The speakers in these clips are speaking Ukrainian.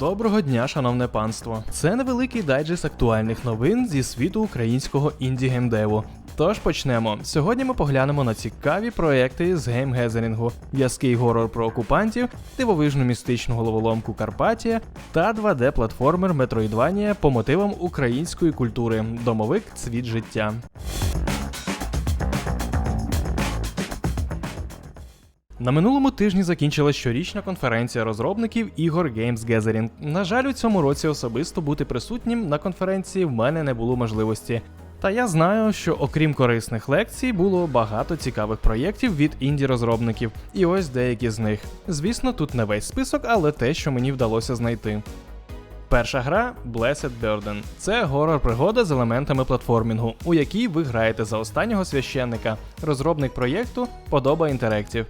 Доброго дня, шановне панство. Це невеликий дайджест актуальних новин зі світу українського інді-геймдеву. Тож почнемо. Сьогодні ми поглянемо на цікаві проекти з геймгезерінгу, в'язкий горор про окупантів, дивовижну містичну головоломку Карпатія та 2D-платформер Metroidvania по мотивам української культури Домовик цвіт життя. На минулому тижні закінчилась щорічна конференція розробників ігор Games Gathering. На жаль, у цьому році особисто бути присутнім на конференції в мене не було можливості. Та я знаю, що окрім корисних лекцій, було багато цікавих проєктів від інді-розробників, і ось деякі з них. Звісно, тут не весь список, але те, що мені вдалося знайти. Перша гра Blessed Burden. Це горор-пригода з елементами платформінгу, у якій ви граєте за останнього священника. Розробник проєкту Подоба Interactive.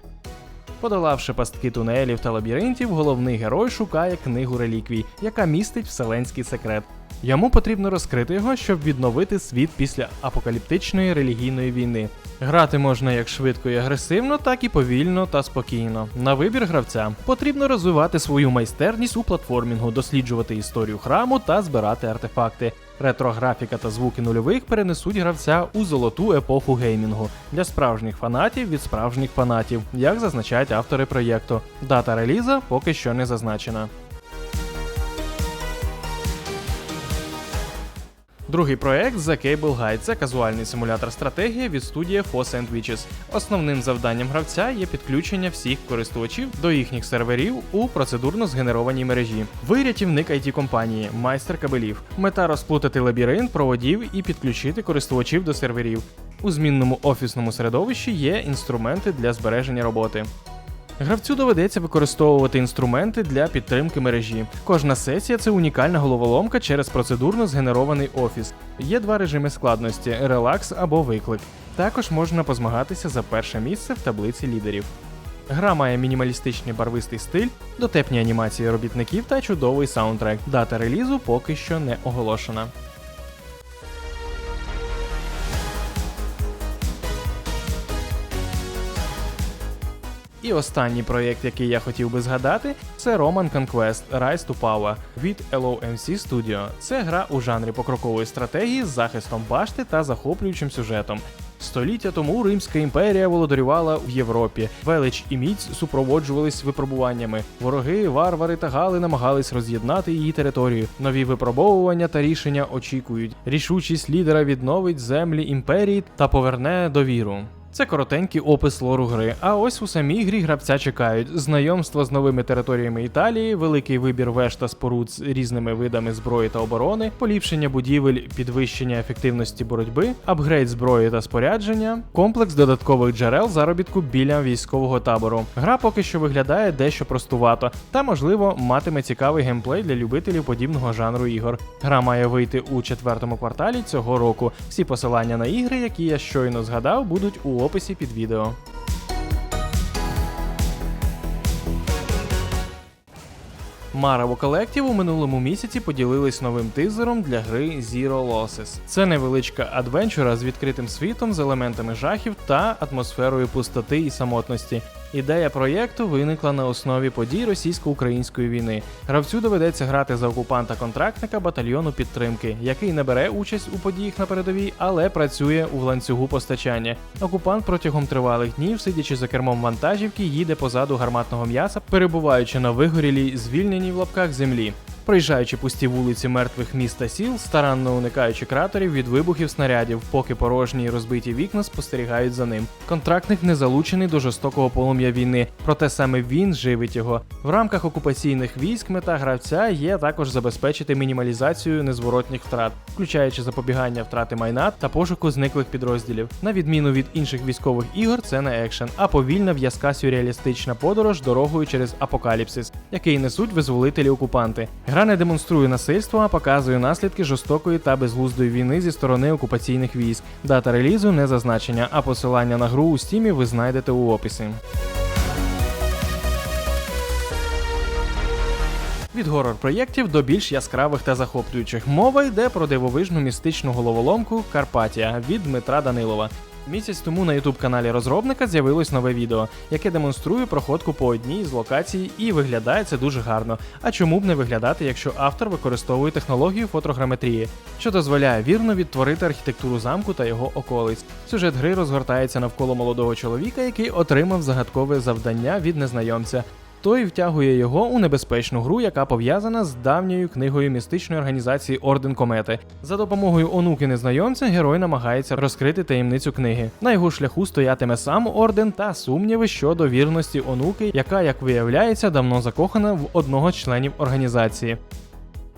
Подолавши пастки тунелів та лабіринтів, головний герой шукає книгу реліквій, яка містить вселенський секрет. Йому потрібно розкрити його, щоб відновити світ після апокаліптичної релігійної війни. Грати можна як швидко і агресивно, так і повільно та спокійно. На вибір гравця потрібно розвивати свою майстерність у платформінгу, досліджувати історію храму та збирати артефакти. Ретрографіка та звуки нульових перенесуть гравця у золоту епоху геймінгу для справжніх фанатів від справжніх фанатів, як зазначають автори проєкту. Дата реліза поки що не зазначена. Другий проект The Cable Guide – це казуальний симулятор стратегії від студії Foss Witches. Основним завданням гравця є підключення всіх користувачів до їхніх серверів у процедурно згенерованій мережі. Ви рятівник it компанії, майстер кабелів. Мета розплутати лабіринт проводів і підключити користувачів до серверів. У змінному офісному середовищі є інструменти для збереження роботи. Гравцю доведеться використовувати інструменти для підтримки мережі. Кожна сесія це унікальна головоломка через процедурно згенерований офіс. Є два режими складності релакс або виклик. Також можна позмагатися за перше місце в таблиці лідерів. Гра має мінімалістичний барвистий стиль, дотепні анімації робітників та чудовий саундтрек. Дата релізу поки що не оголошена. І останній проєкт, який я хотів би згадати, це Roman Conquest Rise to Power від LOMC Studio. Це гра у жанрі покрокової стратегії з захистом башти та захоплюючим сюжетом. Століття тому Римська імперія володарювала в Європі. Велич і міць супроводжувались випробуваннями. Вороги, варвари та гали намагались роз'єднати її територію. Нові випробовування та рішення очікують. Рішучість лідера відновить землі імперії та поверне довіру. Це коротенький опис лору гри. А ось у самій грі гравця чекають знайомство з новими територіями Італії, великий вибір веж та споруд з різними видами зброї та оборони, поліпшення будівель, підвищення ефективності боротьби, апгрейд зброї та спорядження, комплекс додаткових джерел заробітку біля військового табору. Гра поки що виглядає дещо простувато, та можливо матиме цікавий геймплей для любителів подібного жанру ігор. Гра має вийти у четвертому кварталі цього року. Всі посилання на ігри, які я щойно згадав, будуть у описі під відео. Maravo Collective у минулому місяці поділились новим тизером для гри Zero Losses. Це невеличка адвенчура з відкритим світом, з елементами жахів та атмосферою пустоти і самотності. Ідея проєкту виникла на основі подій російсько-української війни. Гравцю доведеться грати за окупанта-контрактника батальйону підтримки, який не бере участь у подіях на передовій, але працює у ланцюгу постачання. Окупант протягом тривалих днів, сидячи за кермом вантажівки, їде позаду гарматного м'яса, перебуваючи на вигорілій, звільненій в лапках землі. Проїжджаючи пусті вулиці мертвих міст та сіл, старанно уникаючи кратерів від вибухів снарядів, поки порожні й розбиті вікна спостерігають за ним. Контрактник не залучений до жорстокого полум'я війни, проте саме він живить його. В рамках окупаційних військ мета гравця є також забезпечити мінімалізацію незворотніх втрат, включаючи запобігання втрати майна та пошуку зниклих підрозділів. На відміну від інших військових ігор, це не екшен, а повільна в'язка сюрреалістична подорож дорогою через апокаліпсис, який несуть визволителі окупанти. Гра не демонструє насильство, а показує наслідки жорстокої та безглуздої війни зі сторони окупаційних військ. Дата релізу не зазначення, а посилання на гру у стімі ви знайдете у описі. Від горор проєктів до більш яскравих та захоплюючих мова йде про дивовижну містичну головоломку Карпатія від Дмитра Данилова. Місяць тому на youtube каналі розробника з'явилось нове відео, яке демонструє проходку по одній з локацій, і виглядає це дуже гарно. А чому б не виглядати, якщо автор використовує технологію фотограметрії, що дозволяє вірно відтворити архітектуру замку та його околиць. Сюжет гри розгортається навколо молодого чоловіка, який отримав загадкове завдання від незнайомця. Той втягує його у небезпечну гру, яка пов'язана з давньою книгою містичної організації Орден Комети. За допомогою онуки незнайомця герой намагається розкрити таємницю книги. На його шляху стоятиме сам орден та сумніви щодо вірності онуки, яка, як виявляється, давно закохана в одного з членів організації.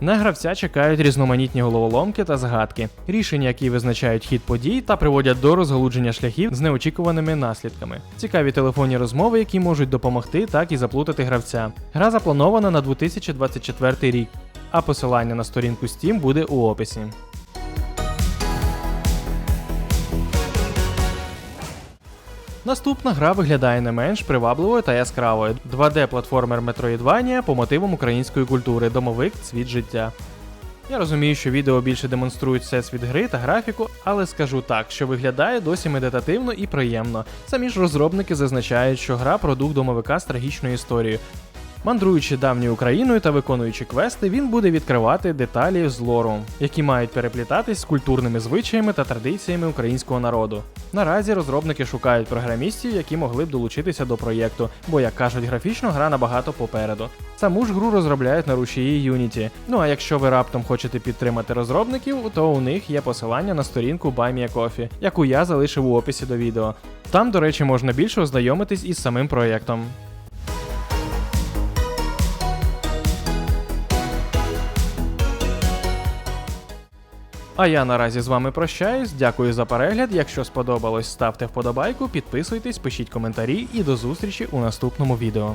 На гравця чекають різноманітні головоломки та згадки, рішення, які визначають хід подій та приводять до розгалудження шляхів з неочікуваними наслідками. Цікаві телефонні розмови, які можуть допомогти так і заплутати гравця. Гра запланована на 2024 рік, а посилання на сторінку Steam буде у описі. Наступна гра виглядає не менш привабливою та яскравою. 2D-платформер Metroidvania по мотивам української культури, домовик, цвіт життя. Я розумію, що відео більше демонструють всесвіт гри та графіку, але скажу так, що виглядає досі медитативно і приємно. Самі ж розробники зазначають, що гра продукт домовика з трагічною історією. Мандруючи давньою Україною та виконуючи квести, він буде відкривати деталі з лору, які мають переплітатись з культурними звичаями та традиціями українського народу. Наразі розробники шукають програмістів, які могли б долучитися до проєкту, бо, як кажуть, графічно гра набагато попереду. Саму ж гру розробляють на рушії Unity. Ну а якщо ви раптом хочете підтримати розробників, то у них є посилання на сторінку BuyMeACoffee, яку я залишив у описі до відео. Там, до речі, можна більше ознайомитись із самим проєктом. А я наразі з вами прощаюсь. Дякую за перегляд. Якщо сподобалось, ставте вподобайку, підписуйтесь, пишіть коментарі і до зустрічі у наступному відео.